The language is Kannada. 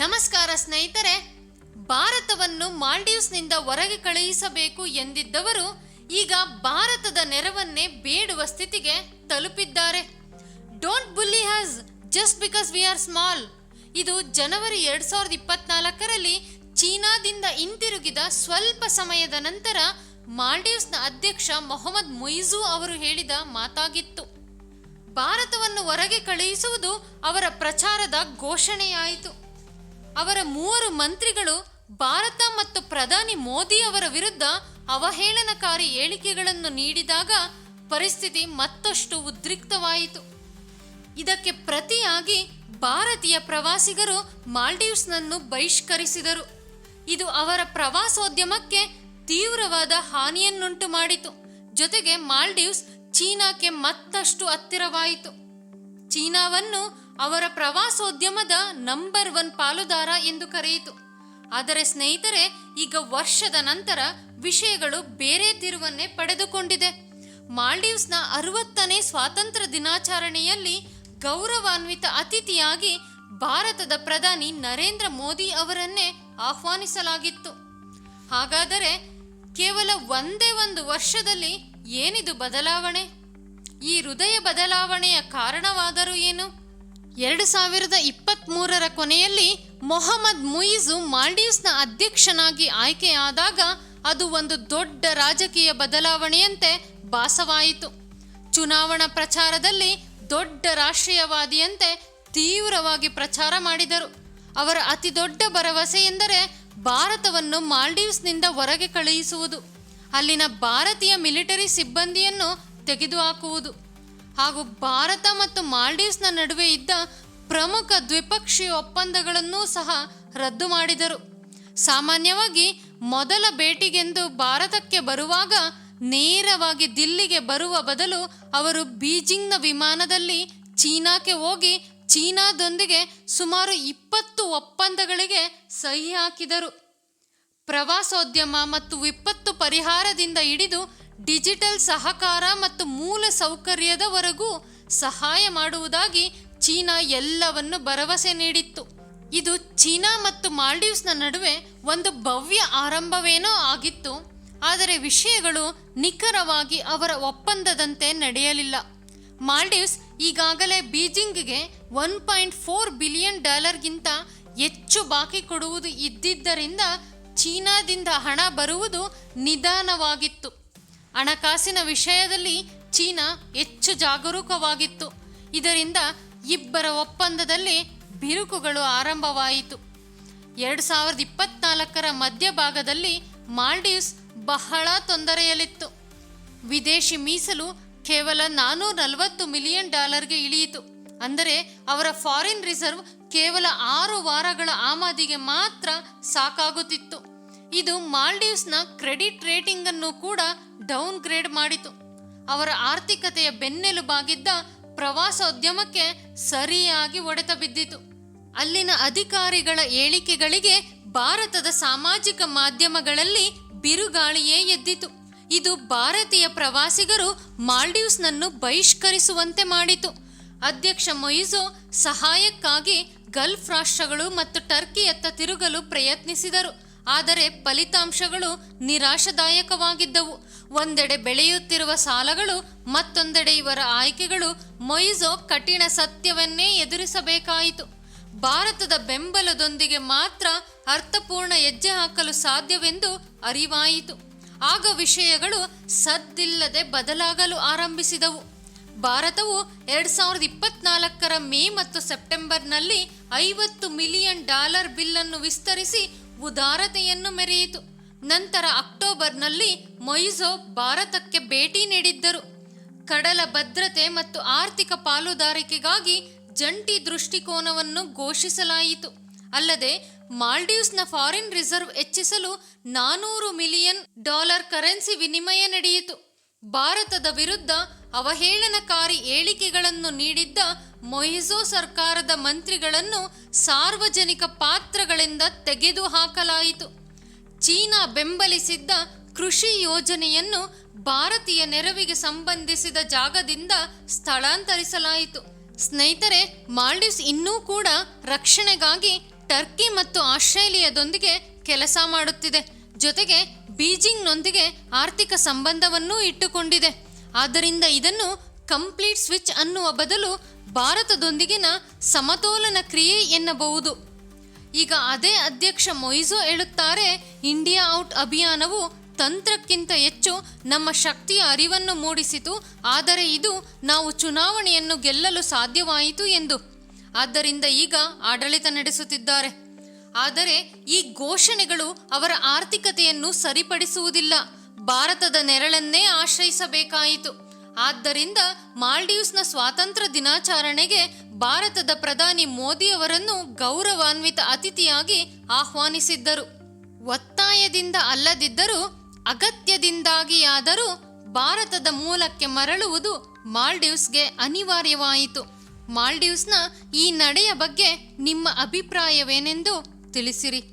ನಮಸ್ಕಾರ ಸ್ನೇಹಿತರೆ, ಭಾರತವನ್ನು ಮಾಲ್ಡೀವ್ಸ್ನಿಂದ ಹೊರಗೆ ಕಳುಹಿಸಬೇಕು ಎಂದಿದ್ದವರು ಈಗ ಭಾರತದ ನೆರವನ್ನೇ ಬೇಡುವ ಸ್ಥಿತಿಗೆ ತಲುಪಿದ್ದಾರೆ. Don't bully us just because we are small ಇದು ಜನವರಿ ಎರಡ್ ಸಾವಿರದ ಇಪ್ಪತ್ನಾಲ್ಕರಲ್ಲಿ ಚೀನಾದಿಂದ ಹಿಂತಿರುಗಿದ ಸ್ವಲ್ಪ ಸಮಯದ ನಂತರ ಮಾಲ್ಡೀವ್ಸ್ನ ಅಧ್ಯಕ್ಷ ಮೊಹಮ್ಮದ್ ಮುಯಿಜು ಅವರು ಹೇಳಿದ ಮಾತಾಗಿತ್ತು. ಭಾರತವನ್ನು ಹೊರಗೆ ಕಳುಹಿಸುವುದು ಅವರ ಪ್ರಚಾರದ ಘೋಷಣೆಯಾಯಿತು. ಅವರ ಮೂವರು ಮಂತ್ರಿಗಳು ಭಾರತ ಮತ್ತು ಪ್ರಧಾನಿ ಮೋದಿ ಅವರ ವಿರುದ್ಧ ಅವಹೇಳನಕಾರಿ ಹೇಳಿಕೆಗಳನ್ನು ನೀಡಿದಾಗ ಪರಿಸ್ಥಿತಿ ಮತ್ತಷ್ಟು ಉದ್ರಿಕ್ತವಾಯಿತು. ಇದಕ್ಕೆ ಪ್ರತಿಯಾಗಿ ಭಾರತೀಯ ಪ್ರವಾಸಿಗರು ಮಾಲ್ಡೀವ್ಸ್ನನ್ನು ಬಹಿಷ್ಕರಿಸಿದರು. ಇದು ಅವರ ಪ್ರವಾಸೋದ್ಯಮಕ್ಕೆ ತೀವ್ರವಾದ ಹಾನಿಯನ್ನುಂಟು ಮಾಡಿತು ಜೊತೆಗೆ ಮಾಲ್ಡೀವ್ಸ್ ಚೀನಾಕ್ಕೆ ಮತ್ತಷ್ಟು ಹತ್ತಿರವಾಯಿತು. ಚೀನಾವನ್ನು ಅವರ ಪ್ರವಾಸೋದ್ಯಮದ ನಂಬರ್ ಒನ್ ಪಾಲುದಾರ ಎಂದು ಕರೆಯಿತು. ಆದರೆ ಸ್ನೇಹಿತರೆ, ಈಗ ವರ್ಷದ ನಂತರ ವಿಷಯಗಳು ಬೇರೆ ತಿರುವನ್ನೇ ಪಡೆದುಕೊಂಡಿದೆ. ಮಾಲ್ಡೀವ್ಸ್ನ ಅರವತ್ತನೇ ಸ್ವಾತಂತ್ರ್ಯ ದಿನಾಚರಣೆಯಲ್ಲಿ ಗೌರವಾನ್ವಿತ ಅತಿಥಿಯಾಗಿ ಭಾರತದ ಪ್ರಧಾನಿ ನರೇಂದ್ರ ಮೋದಿ ಅವರನ್ನೇ ಆಹ್ವಾನಿಸಲಾಗಿತ್ತು. ಹಾಗಾದರೆ ಕೇವಲ ಒಂದೇ ಒಂದು ವರ್ಷದಲ್ಲಿ ಏನಿದು ಬದಲಾವಣೆ? ಈ ಹೃದಯ ಬದಲಾವಣೆಯ ಕಾರಣವಾದರೂ ಏನು? ಎರಡು ಸಾವಿರದ ಇಪ್ಪತ್ತ್ಮೂರರ ಕೊನೆಯಲ್ಲಿ ಮೊಹಮ್ಮದ್ ಮುಯಿಜು ಮಾಲ್ಡೀವ್ಸ್ನ ಅಧ್ಯಕ್ಷನಾಗಿ ಆಯ್ಕೆಯಾದಾಗ ಅದು ಒಂದು ದೊಡ್ಡ ರಾಜಕೀಯ ಬದಲಾವಣೆಯಂತೆ ಭಾಸವಾಯಿತು. ಚುನಾವಣಾ ಪ್ರಚಾರದಲ್ಲಿ ದೊಡ್ಡ ರಾಷ್ಟ್ರೀಯವಾದಿಯಂತೆ ತೀವ್ರವಾಗಿ ಪ್ರಚಾರ ಮಾಡಿದರು. ಅವರ ಅತಿ ದೊಡ್ಡ ಭರವಸೆ ಎಂದರೆ ಭಾರತವನ್ನು ಮಾಲ್ಡೀವ್ಸ್ನಿಂದ ಹೊರಗೆ ಕಳುಹಿಸುವುದು. ಅಲ್ಲಿನ ಭಾರತೀಯ ಮಿಲಿಟರಿ ಸಿಬ್ಬಂದಿಯನ್ನು ತೆಗೆದುಹಾಕುವುದು. ಹಾಗೂ ಭಾರತ ಮತ್ತು ಮಾಲ್ಡೀವ್ಸ್ನ ನಡುವೆ ಇದ್ದ ಪ್ರಮುಖ ದ್ವಿಪಕ್ಷೀಯ ಒಪ್ಪಂದಗಳನ್ನೂ ಸಹ ರದ್ದು ಮಾಡಿದರು. ಸಾಮಾನ್ಯವಾಗಿ ಮೊದಲ ಭೇಟಿಗೆಂದು ಭಾರತಕ್ಕೆ ಬರುವಾಗ ನೇರವಾಗಿ ದಿಲ್ಲಿಗೆ ಬರುವ ಬದಲು ಅವರು ಬೀಜಿಂಗ್ನ ವಿಮಾನದಲ್ಲಿ ಚೀನಾಕ್ಕೆ ಹೋಗಿ ಚೀನಾದೊಂದಿಗೆ ಸುಮಾರು ಇಪ್ಪತ್ತು ಒಪ್ಪಂದಗಳಿಗೆ ಸಹಿ ಹಾಕಿದರು. ಪ್ರವಾಸೋದ್ಯಮ ಮತ್ತು ವಿಪತ್ತು ಪರಿಹಾರದಿಂದ ಹಿಡಿದು ಡಿಜಿಟಲ್ ಸಹಕಾರ ಮತ್ತು ಮೂಲ ಸೌಕರ್ಯದವರೆಗೂ ಸಹಾಯ ಮಾಡುವುದಾಗಿ ಚೀನಾ ಎಲ್ಲವನ್ನು ಭರವಸೆ ನೀಡಿತ್ತು. ಇದು ಚೀನಾ ಮತ್ತು ಮಾಲ್ಡೀವ್ಸ್ನ ನಡುವೆ ಒಂದು ಭವ್ಯ ಆರಂಭವೇನೋ ಆಗಿತ್ತು. ಆದರೆ ವಿಷಯಗಳು ನಿಖರವಾಗಿ ಅವರ ಒಪ್ಪಂದದಂತೆ ನಡೆಯಲಿಲ್ಲ. ಮಾಲ್ಡೀವ್ಸ್ ಈಗಾಗಲೇ ಬೀಜಿಂಗ್ಗೆ ಒನ್ ಪಾಯಿಂಟ್ ಫೋರ್ ಬಿಲಿಯನ್ ಡಾಲರ್ಗಿಂತ ಹೆಚ್ಚು ಬಾಕಿ ಕೊಡುವುದು ಇದ್ದಿದ್ದರಿಂದ ಚೀನಾದಿಂದ ಹಣ ಬರುವುದು ನಿಧಾನವಾಗಿತ್ತು. ಹಣಕಾಸಿನ ವಿಷಯದಲ್ಲಿ ಚೀನಾ ಹೆಚ್ಚು ಜಾಗರೂಕವಾಗಿತ್ತು. ಇದರಿಂದ ಇಬ್ಬರ ಒಪ್ಪಂದದಲ್ಲಿ ಬಿರುಕುಗಳು ಆರಂಭವಾಯಿತು. ಎರಡು ಸಾವಿರದ ಇಪ್ಪತ್ನಾಲ್ಕರ ಮಧ್ಯಭಾಗದಲ್ಲಿ ಮಾಲ್ಡೀವ್ಸ್ ಬಹಳ ತೊಂದರೆಯಲ್ಲಿತ್ತು. ವಿದೇಶಿ ಮೀಸಲು ಕೇವಲ ನಾನೂರ ನಲವತ್ತು ಮಿಲಿಯನ್ ಡಾಲರ್ಗೆ ಇಳಿಯಿತು. ಅಂದರೆ ಅವರ ಫಾರಿನ್ ರಿಸರ್ವ್ ಕೇವಲ ಆರು ವಾರಗಳ ಆಮದಿಗೆ ಮಾತ್ರ ಸಾಕಾಗುತ್ತಿತ್ತು. ಇದು ಮಾಲ್ಡೀವ್ಸ್ನ ಕ್ರೆಡಿಟ್ ರೇಟಿಂಗ್ ಅನ್ನು ಕೂಡ ಡೌನ್ ಗ್ರೇಡ್ ಮಾಡಿತು. ಅವರ ಆರ್ಥಿಕತೆಯ ಬೆನ್ನೆಲುಬಾಗಿದ್ದ ಪ್ರವಾಸೋದ್ಯಮಕ್ಕೆ ಸರಿಯಾಗಿ ಒಡೆತ ಬಿದ್ದಿತು. ಅಲ್ಲಿನ ಅಧಿಕಾರಿಗಳ ಹೇಳಿಕೆಗಳಿಗೆ ಭಾರತದ ಸಾಮಾಜಿಕ ಮಾಧ್ಯಮಗಳಲ್ಲಿ ಬಿರುಗಾಳಿಯೇ ಎದ್ದಿತು. ಇದು ಭಾರತೀಯ ಪ್ರವಾಸಿಗರು ಮಾಲ್ಡೀವ್ಸ್ನನ್ನು ಬಹಿಷ್ಕರಿಸುವಂತೆ ಮಾಡಿತು. ಅಧ್ಯಕ್ಷ ಮೊಯಿಜೋ ಸಹಾಯಕ್ಕಾಗಿ ಗಲ್ಫ್ ರಾಷ್ಟ್ರಗಳು ಮತ್ತು ಟರ್ಕಿಯತ್ತ ತಿರುಗಲು ಪ್ರಯತ್ನಿಸಿದರು. ಆದರೆ ಫಲಿತಾಂಶಗಳು ನಿರಾಶದಾಯಕವಾಗಿದ್ದವು. ಒಂದೆಡೆ ಬೆಳೆಯುತ್ತಿರುವ ಸಾಲಗಳು, ಮತ್ತೊಂದೆಡೆ ಇವರ ಆಯ್ಕೆಗಳು. ಮೊಯಿಸೋ ಕಠಿಣ ಸತ್ಯವನ್ನೇ ಎದುರಿಸಬೇಕಾಯಿತು. ಭಾರತದ ಬೆಂಬಲದೊಂದಿಗೆ ಮಾತ್ರ ಅರ್ಥಪೂರ್ಣ ಹೆಜ್ಜೆ ಹಾಕಲು ಸಾಧ್ಯವೆಂದು ಅರಿವಾಯಿತು. ಆಗ ವಿಷಯಗಳು ಸದ್ದಿಲ್ಲದೆ ಬದಲಾಗಲು ಆರಂಭಿಸಿದವು. ಭಾರತವು ಎರಡ್ ಸಾವಿರದ ಇಪ್ಪತ್ನಾಲ್ಕರ ಮೇ ಮತ್ತು ಸೆಪ್ಟೆಂಬರ್ನಲ್ಲಿ ಐವತ್ತು ಮಿಲಿಯನ್ ಡಾಲರ್ ಬಿಲ್ಲನ್ನು ವಿಸ್ತರಿಸಿ ಉದಾರತೆಯನ್ನು ಮೆರೆಯಿತು. ನಂತರ ಅಕ್ಟೋಬರ್ನಲ್ಲಿ ಮೊಯಿಸೋ ಭಾರತಕ್ಕೆ ಭೇಟಿ ನೀಡಿದ್ದರು. ಕಡಲ ಭದ್ರತೆ ಮತ್ತು ಆರ್ಥಿಕ ಪಾಲುದಾರಿಕೆಗಾಗಿ ಜಂಟಿ ದೃಷ್ಟಿಕೋನವನ್ನು ಘೋಷಿಸಲಾಯಿತು. ಅಲ್ಲದೆ ಮಾಲ್ಡೀವ್ಸ್ನ ಫಾರಿನ್ ರಿಸರ್ವ್ ಹೆಚ್ಚಿಸಲು ನಾನೂರು ಮಿಲಿಯನ್ ಡಾಲರ್ ಕರೆನ್ಸಿ ವಿನಿಮಯ ನಡೆಯಿತು. ಭಾರತದ ವಿರುದ್ಧ ಅವಹೇಳನಕಾರಿ ಹೇಳಿಕೆಗಳನ್ನು ನೀಡಿದ್ದ ಮೊಹಿಜೋ ಸರ್ಕಾರದ ಮಂತ್ರಿಗಳನ್ನು ಸಾರ್ವಜನಿಕ ಪಾತ್ರಗಳಿಂದ ತೆಗೆದುಹಾಕಲಾಯಿತು. ಚೀನಾ ಬೆಂಬಲಿಸಿದ್ದ ಕೃಷಿ ಯೋಜನೆಯನ್ನು ಭಾರತೀಯ ನೆರವಿಗೆ ಸಂಬಂಧಿಸಿದ ಜಾಗದಿಂದ ಸ್ಥಳಾಂತರಿಸಲಾಯಿತು. ಸ್ನೇಹಿತರೆ, ಮಾಲ್ಡೀವ್ಸ್ ಇನ್ನೂ ಕೂಡ ರಕ್ಷಣೆಗಾಗಿ ಟರ್ಕಿ ಮತ್ತು ಆಸ್ಟ್ರೇಲಿಯಾದೊಂದಿಗೆ ಕೆಲಸ ಮಾಡುತ್ತಿದೆ. ಜೊತೆಗೆ ಬೀಜಿಂಗ್ನೊಂದಿಗೆ ಆರ್ಥಿಕ ಸಂಬಂಧವನ್ನೂ ಇಟ್ಟುಕೊಂಡಿದೆ. ಆದ್ದರಿಂದ ಇದನ್ನು ಕಂಪ್ಲೀಟ್ ಸ್ವಿಚ್ ಅನ್ನುವ ಬದಲು ಭಾರತದೊಂದಿಗಿನ ಸಮತೋಲನ ಕ್ರಿಯೆ ಎನ್ನಬಹುದು. ಈಗ ಅದೇ ಅಧ್ಯಕ್ಷ ಮೊಯ್ಸೋ ಹೇಳುತ್ತಾರೆ, ಇಂಡಿಯಾ ಔಟ್ ಅಭಿಯಾನವು ತಂತ್ರಕ್ಕಿಂತ ಹೆಚ್ಚು ನಮ್ಮ ಶಕ್ತಿಯ ಅರಿವನ್ನು ಮೂಡಿಸಿತು, ಆದರೆ ಇದು ನಾವು ಚುನಾವಣೆಯನ್ನು ಗೆಲ್ಲಲು ಸಾಧ್ಯವಾಯಿತು ಎಂದು. ಆದ್ದರಿಂದ ಈಗ ಆಡಳಿತ ನಡೆಸುತ್ತಿದ್ದಾರೆ. ಆದರೆ ಈ ಘೋಷಣೆಗಳು ಅವರ ಆರ್ಥಿಕತೆಯನ್ನು ಸರಿಪಡಿಸುವುದಿಲ್ಲ. ಭಾರತದ ನೆರಳನ್ನೇ ಆಶ್ರಯಿಸಬೇಕಾಯಿತು. ಆದ್ದರಿಂದ ಮಾಲ್ಡೀವ್ಸ್ನ ಸ್ವಾತಂತ್ರ್ಯ ದಿನಾಚರಣೆಗೆ ಭಾರತದ ಪ್ರಧಾನಿ ಮೋದಿಯವರನ್ನು ಗೌರವಾನ್ವಿತ ಅತಿಥಿಯಾಗಿ ಆಹ್ವಾನಿಸಿದ್ದರು. ಒತ್ತಾಯದಿಂದ ಅಲ್ಲದಿದ್ದರೂ, ಅಗತ್ಯದಿಂದಾಗಿಯಾದರೂ ಭಾರತದ ಮೂಲಕ್ಕೆ ಮರಳುವುದು ಮಾಲ್ಡೀವ್ಸ್ಗೆ ಅನಿವಾರ್ಯವಾಯಿತು. ಮಾಲ್ಡೀವ್ಸ್ನ ಈ ನಡೆಯ ಬಗ್ಗೆ ನಿಮ್ಮ ಅಭಿಪ್ರಾಯವೇನೆಂದು ತಿಳಿಸಿರಿ.